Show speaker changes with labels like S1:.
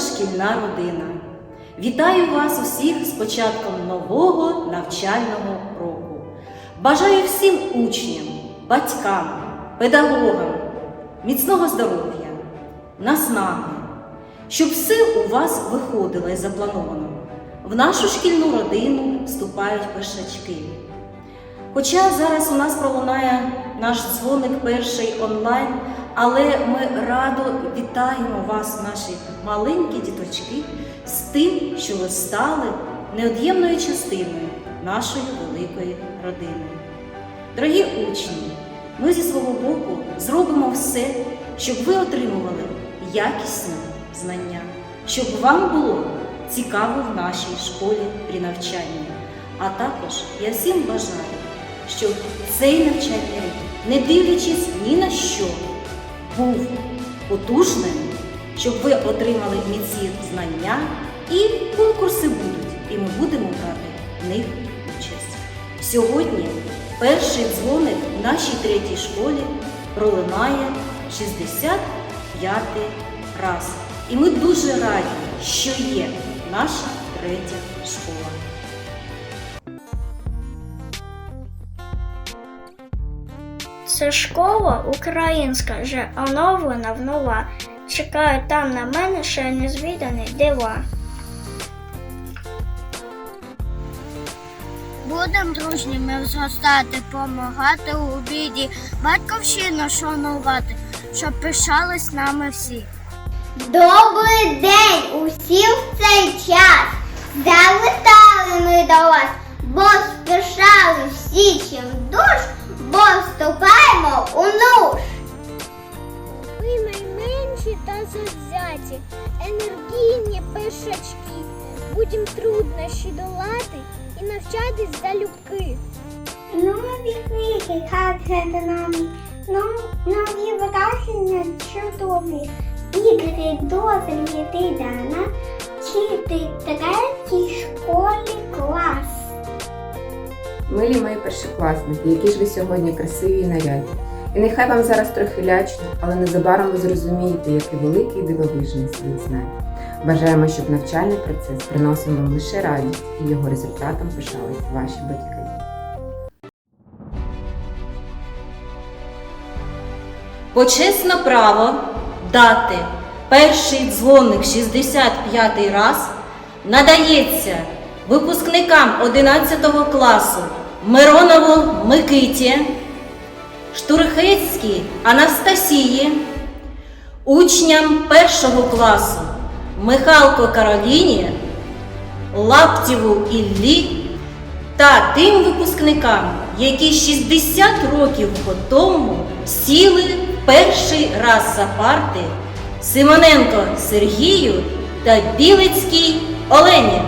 S1: шкільна родина. Вітаю вас усіх з початком нового навчального року. Бажаю всім учням, батькам, педагогам міцного здоров'я, наснаги, щоб все у вас виходило і заплановано. В нашу шкільну родину вступають першачки. Хоча зараз у нас пролунає наш дзвоник перший онлайн, але ми радо вітаємо вас, наші маленькі діточки, з тим, що ви стали неод'ємною частиною нашої великої родини. Дорогі учні, ми зі свого боку зробимо все, щоб ви отримували якісні знання, щоб вам було цікаво в нашій школі при навчанні. А також я всім бажаю, щоб цей навчальний рік, не дивлячись ні на що, був потужним, щоб ви отримали міцні знання, і конкурси будуть, і ми будемо брати в них участь. Сьогодні перший дзвоник в нашій третій школі пролунає 65 раз. І ми дуже раді, що є наша третя школа.
S2: Це школа українська, вже оновлена в нова. Чекають там на мене ще незвідані дива.
S3: Будем дружніми зростати, помагати у біді, батьківщину шанувати, щоб пишались нами всі.
S4: Добрий день усім в цей час. Завітали ми до вас, бо спішали всі чим
S2: завзяті, енергійні пишачки. Будем труднощі долати і навчатись залюбки.
S4: Нові книги, гаджети нам, нові враження чудові. Ігри дозвілі ти дана, вчити третій школі клас.
S5: Милі мої першокласники, які ж ви сьогодні красиві і нарядні. І нехай вам зараз трохи лячно, але незабаром ви зрозумієте, який великий дивовижний світ знань. Бажаємо, щоб навчальний процес приносив вам лише радість і його результатом пишались ваші батьки.
S1: Почесне право дати перший дзвоник 65 раз надається випускникам 11 класу Миронову Микиті, Штурхецькій Анастасії, учням першого класу Михалко Кароліні, Лаптєву Іллі та тим випускникам, які 60 років по тому сіли перший раз за парти Симоненко Сергію та Білицькій Олені.